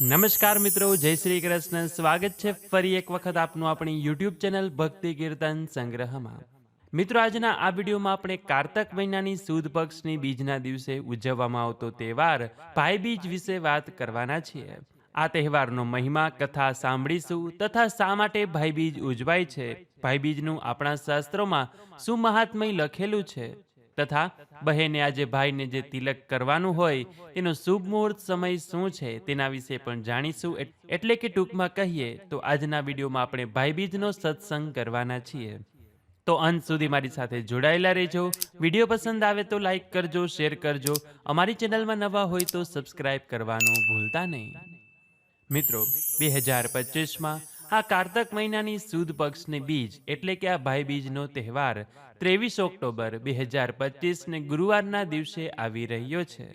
નમસ્કાર મિત્રો, જય શ્રી કૃષ્ણ. સ્વાગત છે ફરી એક વખત આપનું આપણી યુટ્યુબ ચેનલ ભક્તિ કીર્તન સંગ્રહમાં. મિત્રો, આજના આ વિડીયોમાં આપણે કારતક મહિનાની સુદ પક્ષની બીજના દિવસે ઉજવવામાં આવતો તહેવાર ભાઈ બીજ વિશે વાત કરવાના છીએ. આ તહેવારનો મહિમા, કથા સાંભળીશું તથા શા માટે ભાઈબીજ ઉજવાય છે? ભાઈબીજનું આપણા શાસ્ત્રોમાં શું મહાત્મય લખેલું છે. તથા બહેને આજે ભાઈને જે તિલક કરવાનું હોય, તેનો શુભ મુહૂર્ત સમય શું છે તેના વિશે પણ જાણીશું. એટલે કે ટૂંકમાં કહીએ તો આજના વિડીયોમાં આપણે ભાઈબીજનો સત્સંગ કરવાના છીએ. તો અંત સુધી મારી સાથે જોડાયેલા રહેજો. વીડિયો પસંદ આવે તો લાઈક કરજો, શેર કરજો. અમારી ચેનલમાં નવા હોય તો સબસ્ક્રાઇબ કરવાનું ભૂલતા નહીં. મિત્રો, બે હજાર પચીસમાં આ કારતક મહિનાની સુદ પક્ષની બીજ એટલે કે આ ભાઈ બીજનો તહેવાર ત્રેવીસ ઓક્ટોબર બે હજાર પચીસને ગુરુવારના દિવસે આવી રહ્યો છે,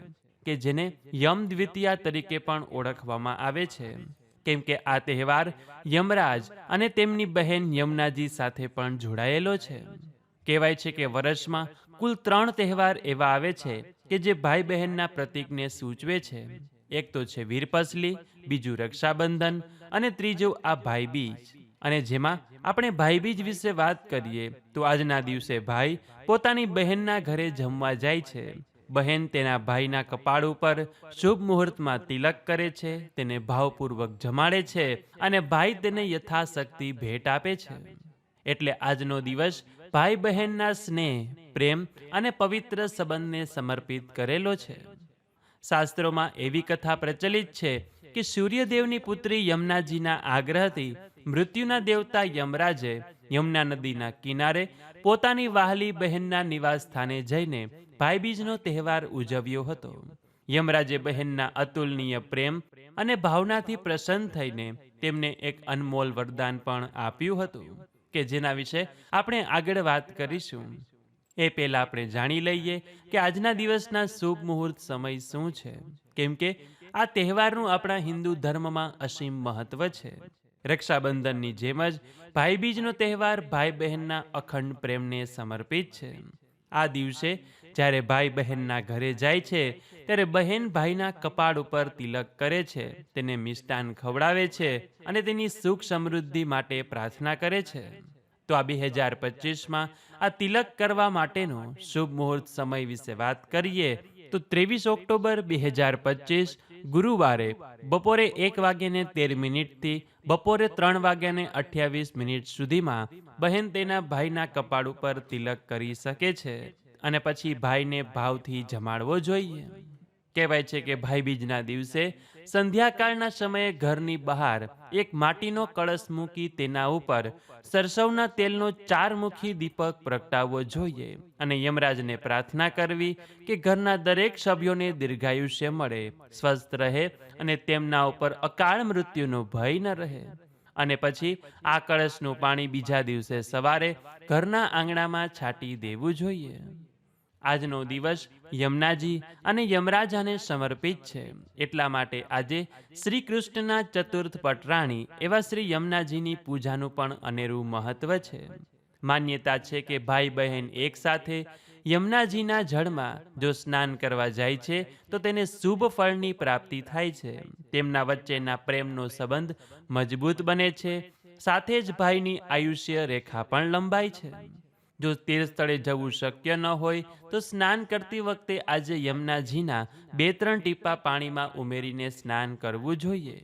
કે જેને યમ દ્વિતીયા તરીકે પણ ઓળખવામાં આવે છે. કેમ કે આ તહેવાર યમરાજ અને તેમની બહેન યમુનાજી સાથે પણ જોડાયેલો છે. કહેવાય છે કે વર્ષમાં કુલ ત્રણ તહેવાર એવા આવે છે, કે જે ભાઈ બહેનના પ્રતીકને સૂચવે છે. એક તો છે વીરપસલી બીજું રક્ષાબંધન અને ત્રીજું આ ભાઈબીજ અને જેમાં આપણે ભાઈબીજ વિશે વાત કરીએ, તો આજના દિવસે ભાઈ પોતાની બહેનના ઘરે જમવા જાય છે. બહેન તેના ભાઈના કપાળ ઉપર શુભ મુહૂર્તમાં તિલક કરે છે, તેને ભાવપૂર્વક જમાડે છે અને ભાઈ તેને યથાશક્તિ ભેટ આપે છે. એટલે આજનો દિવસ ભાઈ બહેનના સ્નેહ, પ્રેમ અને પવિત્ર સંબંધને સમર્પિત કરેલો છે. શાસ્ત્રોમાં એવી કથા પ્રચલિત છે કે સૂર્યદેવની પુત્રી યમુનાજીના આગ્રહથી મૃત્યુના દેવતા યમરાજે યમુના નદીના કિનારે પોતાની વાહલી બહેનના નિવાસ સ્થાને જઈને ભાઈબીજનો તહેવાર ઉજવ્યો હતો. યમરાજે બહેનના અતુલનીય પ્રેમ અને ભાવનાથી પ્રસન્ન થઈને તેમને એક અનમોલ વરદાન પણ આપ્યું હતું, કે જેના વિશે આપણે આગળ વાત કરીશું. એ પહેલાં આપણે જાણી લઈએ કે આજના દિવસના શુભ મુહૂર્ત સમય શું છે. કેમ કે આ તહેવારનું આપણા હિન્દુ ધર્મમાં અસીમ મહત્વ છે. રક્ષાબંધનની જેમ જ ભાઈબીજનો તહેવાર ભાઈ બહેનના અખંડ પ્રેમને સમર્પિત છે. આ દિવસે જ્યારે ભાઈ બહેનના ઘરે જાય છે, ત્યારે બહેન ભાઈના કપાળ ઉપર તિલક કરે છે, તેને મિષ્ટાન ખવડાવે છે અને તેની સુખ સમૃદ્ધિ માટે પ્રાર્થના કરે છે. તો આ બે હજાર પચીસમાં આ તિલક કરવા માટેનો શુભ મુહૂર્ત સમય વિશે વાત કરીએ, તો ત્રેવીસ ઓક્ટોબર બે હજાર પચીસ ગુરુવારે બપોરે એક વાગ્યાને તેર મિનિટથી બપોરે ત્રણ વાગ્યાને અઠ્યાવીસ મિનિટ સુધીમાં બહેન તેના ભાઈના કપાળ ઉપર તિલક કરી શકે છે અને પછી ભાઈને ભાવથી જમાડવો જોઈએ. કહેવાય છે કે ભાઈબીજના દિવસે સંધ્યાકાળના સમયે ઘરની બહાર એક માટીનો કળશ મૂકી તેના ઉપર સરસવના તેલનો ચારમુખી દીપક પ્રગટાવવો જોઈએ અને યમરાજને પ્રાર્થના કરવી કે ઘરના દરેક સભ્યોને દીર્ઘાયુષ્ય મળે, સ્વસ્થ રહે અને તેમના ઉપર અકાળ મૃત્યુનો ભય ન રહે. અને પછી આ કળશનું પાણી બીજા દિવસે સવારે ઘરના આંગણામાં છાંટી દેવું જોઈએ. આજનો દિવસ યમુનાજી અને યમરાજાને સમર્પિત છે. એટલા માટે આજે શ્રી કૃષ્ણના ચતુર્થ પટરાણી એવા શ્રી યમુનાજીની પૂજાનું પણ અનેરું મહત્વ છે. માન્યતા છે કે ભાઈ બહેન એકસાથે યમુનાજીના જળમાં જો સ્નાન કરવા જાય છે, તો તેને શુભ ફળની પ્રાપ્તિ થાય છે. તેમના વચ્ચેના પ્રેમનો સંબંધ મજબૂત બને છે. સાથે જ ભાઈની આયુષ્ય રેખા પણ લંબાય છે. જો તીર્થ સ્થળે જવું શક્ય ન હોય, તો સ્નાન કરતી વખતે આજે યમુનાજીના બે ત્રણ ટીપા પાણીમાં ઉમેરીને સ્નાન કરવું જોઈએ.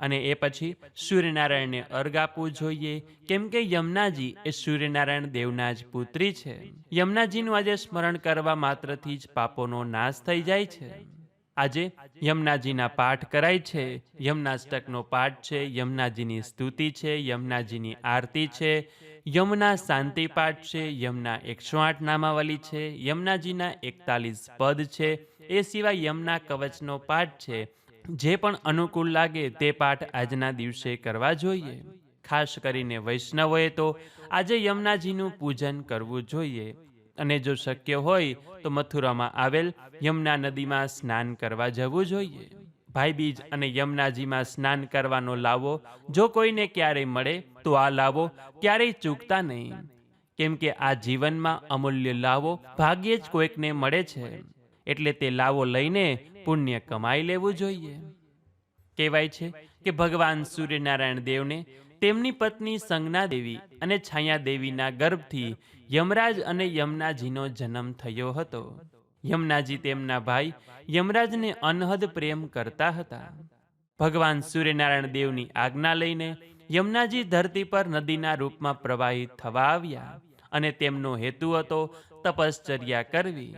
અને એ પછી સૂર્યનારાયણને અર્ઘ આપવું જોઈએ, કેમ કે યમુનાજી એ સૂર્યનારાયણ દેવના જ પુત્રી છે. યમુનાજીનું આજે સ્મરણ કરવા માત્રથી જ પાપોનો નાશ થઈ જાય છે. આજે યમુનાજીના પાઠ કરાય છે. યમુનાષ્ટકનો પાઠ છે. યમુનાજીની સ્તુતિ છે. યમુનાજીની આરતી છે. યમુના શાંતિ પાઠ છે. યમુના એકસો આઠ નામાવલી છે. યમુનાજીના એકતાલીસ પદ છે. એ સિવાય યમુના કવચનો પાઠ છે. જે પણ અનુકૂળ લાગે તે પાઠ આજના દિવસે કરવા જોઈએ. ખાસ કરીને વૈષ્ણવોએ તો આજે યમુનાજીનું પૂજન કરવું જોઈએ. અને જો શક્ય હોય તો મથુરામાં આવેલ યમુના નદીમાં સ્નાન કરવા જવું જોઈએ. ભાઈબીજ અને યમુનાજીમાં સ્નાન કરવાનો લાવો. જો કોઈને ક્યારેય મળે તો આ લાવો, ક્યારેય ચૂકતા નહીં. કેમ કે આ જીવનમાં અમૂલ્ય લાવો ભાગ્યે જ કોઈકને મળે છે. એટલે તે લાવો લઈને પુણ્ય કમાઈ લેવું જોઈએ. કહેવાય છે કે ભગવાન સૂર્યનારાયણ દેવને તેમની પત્ની સંજ્ઞા દેવી અને છાયા દેવીના ગર્ભથી યમરાજ અને યમનાજીનો જન્મ થયો હતો. યમનાજી તેમના ભાઈ યમરાજને અનહદ પ્રેમ કરતા હતા. ભગવાન સૂર્યનારાયણ દેવની આજ્ઞા લઈને યમનાજી ધરતી પર નદીના રૂપમાં પ્રવાહિત થવા આવ્યા અને તેમનો હેતુ હતો તપશ્ચર્યા કરવી.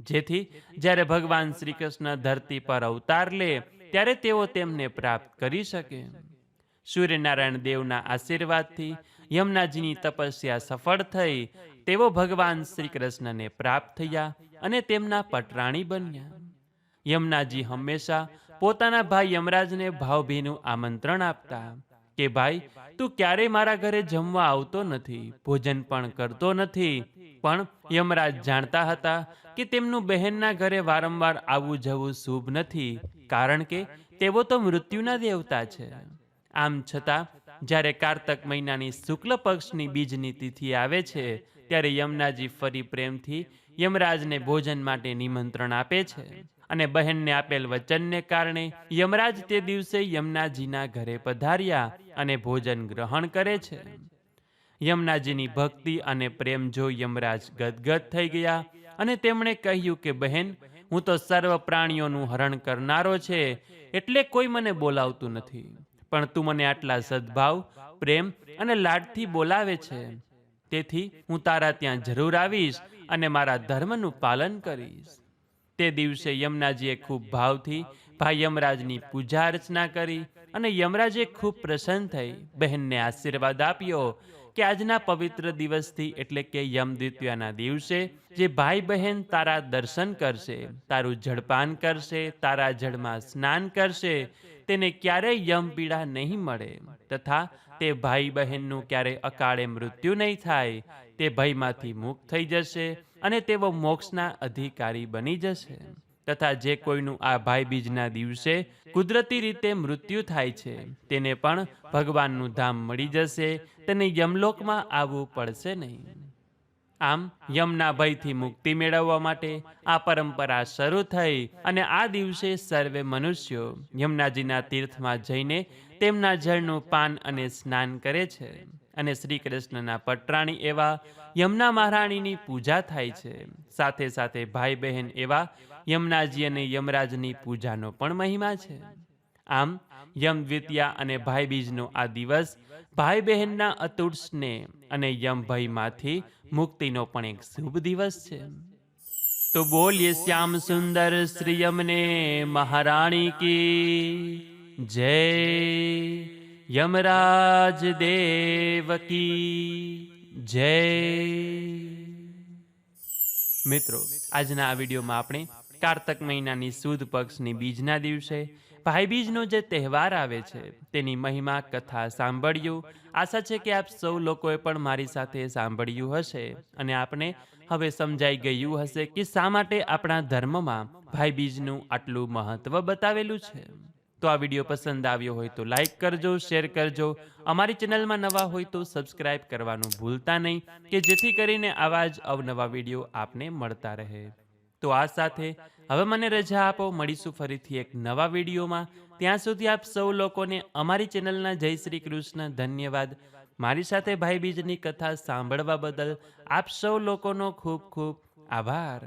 જેથી જ્યારે ભગવાન શ્રી કૃષ્ણ ધરતી પર અવતાર લે, ત્યારે તેઓ તેમને પ્રાપ્ત કરી શકે. સૂર્યનારાયણ દેવના આશીર્વાદથી યમુનાજીની તપસ્યા સફળ થઈ. તેઓ ભગવાન શ્રી કૃષ્ણને પ્રાપ્ત થયા અને તેમના પટરાણી બન્યા. યમુનાજી હંમેશા પોતાના ભાઈ યમરાજને ભાવભીનું આમંત્રણ આપતા કે, ભાઈ, તું ક્યારેય મારા ઘરે જમવા આવતો નથી, ભોજન પણ કરતો નથી. પણ યમરાજ જાણતા હતા કે તેમનું બહેનના ઘરે વારંવાર આવવું જવું શુભ નથી, કારણ કે તેઓ તો મૃત્યુના દેવતા છે. આમ છતાં, જ્યારે કારતક મહિનાની શુક્લ પક્ષની બીજની તિથિ આવે છે, ત્યારે યમુનાજી ફરી પ્રેમથી યમરાજને ભોજન માટે નિમંત્રણ આપે છે અને બહેનને આપેલ વચનને કારણે યમરાજ તે દિવસે યમુનાજીના ઘરે પધાર્યા અને ભોજન ગ્રહણ કરે છે. યમુનાજીની ભક્તિ અને પ્રેમ જો યમરાજ ગદગદ થઈ ગયા અને તેમણે કહ્યું કે, બહેન, હું તો સર્વ પ્રાણીઓનું હરણ કરનારો છે, એટલે કોઈ મને બોલાવતું નથી. પણ તું મને આટલા સદભાવ, પ્રેમ અને લાડથી બોલાવે છે. તેથી હું તારા ત્યાં જરૂર આવીશ અને મારા ધર્મનું પાલન કરીશ. તે દિવસે યમનાજીએ ખૂબ ભાવથી ભાઈ યમરાજની પૂજા અર્ચના કરી અને યમરાજે ખૂબ પ્રસન્ન થઈ. બહેનને આશીર્વાદ આપ્યો કે આજના પવિત્ર દિવસથી એટલે કે યમ દિવસે, જે ભાઈ બહેન તારા દર્શન કરશે, તારું જળપાન કરશે, તારા જળમાં સ્નાન કરશે, તેને ક્યારેય યમ પીડા નહીં મળે. તથા તે ભાઈ બહેનનું ક્યારેય અકાળે મૃત્યુ નહીં થાય, તે ભયમાંથી મુક્ત થઈ જશે અને તેઓ મોક્ષના અધિકારી બની જશે. તથા જે કોઈનું આ ભાઈ બીજના દિવસે કુદરતી રીતે મૃત્યુ થાય છે, તેને પણ ભગવાનનું ધામ મળી જશે, તેને યમલોકમાં આવવું પડશે નહીં. આમ યમના ભયથી મુક્તિ મેળવવા માટે આ પરંપરા શરૂ થઈ અને આ દિવસે સર્વે મનુષ્યો યમુનાજીના તીર્થમાં જઈને તેમના જળનું પાન અને સ્નાન કરે છે અને શ્રી કૃષ્ણના પટરાણી એવા યમુના મહારાણીની પૂજા થાય છે. સાથે સાથે ભાઈ બહેન એવા યમુનાજી અને યમરાજની પૂજાનો પણ મહિમા છે. આમ, યમ દ્વિતીયા અને ભાઈ બીજનો આ દિવસ ભાઈ બહેનના અતૂટ સ્નેહ અને યમ ભયમાંથી મુક્તિનો પણ એક શુભ દિવસ છે. તો બોલીએ, શ્યામ સુંદર શ્રી યમને મહારાણી કી જય યમરાજ દેવ કી જય. મિત્રો, આજના આ વિડીયોમાં આપણે કારતક મહિનાની સુદ પક્ષની બીજના દિવસે ભાઈબીજનો જે તહેવાર આવે છે, તેની મહિમા કથા સાંભળ્યું. આશા છે કે આપ સૌ લોકોએ પણ મારી સાથે સાંભળ્યું હશે અને આપને હવે સમજાઈ ગયું હશે કે શા માટે આપણા ધર્મમાં ભાઈબીજનું આટલું મહત્વ બતાવેલું છે. તો આ વીડિયો પસંદ આવ્યો હોય તો લાઈક કરજો, શેર કરજો. અમારી ચેનલમાં નવા હોય તો સબસ્ક્રાઇબ કરવાનું ભૂલતા નહીં, કે જેથી કરીને આવા જ અવનવા વીડિયો આપને મળતા રહે. તો આ સાથે હવે મને રજા આપો, મળીશું ફરીથી એક નવા વિડીયોમાં. ત્યાં સુધી આપ સૌ લોકોને અમારી ચેનલના જય શ્રી કૃષ્ણ ધન્યવાદ. મારી સાથે ભાઈ બીજની કથા સાંભળવા બદલ આપ સૌ લોકોનો ખૂબ ખૂબ આભાર.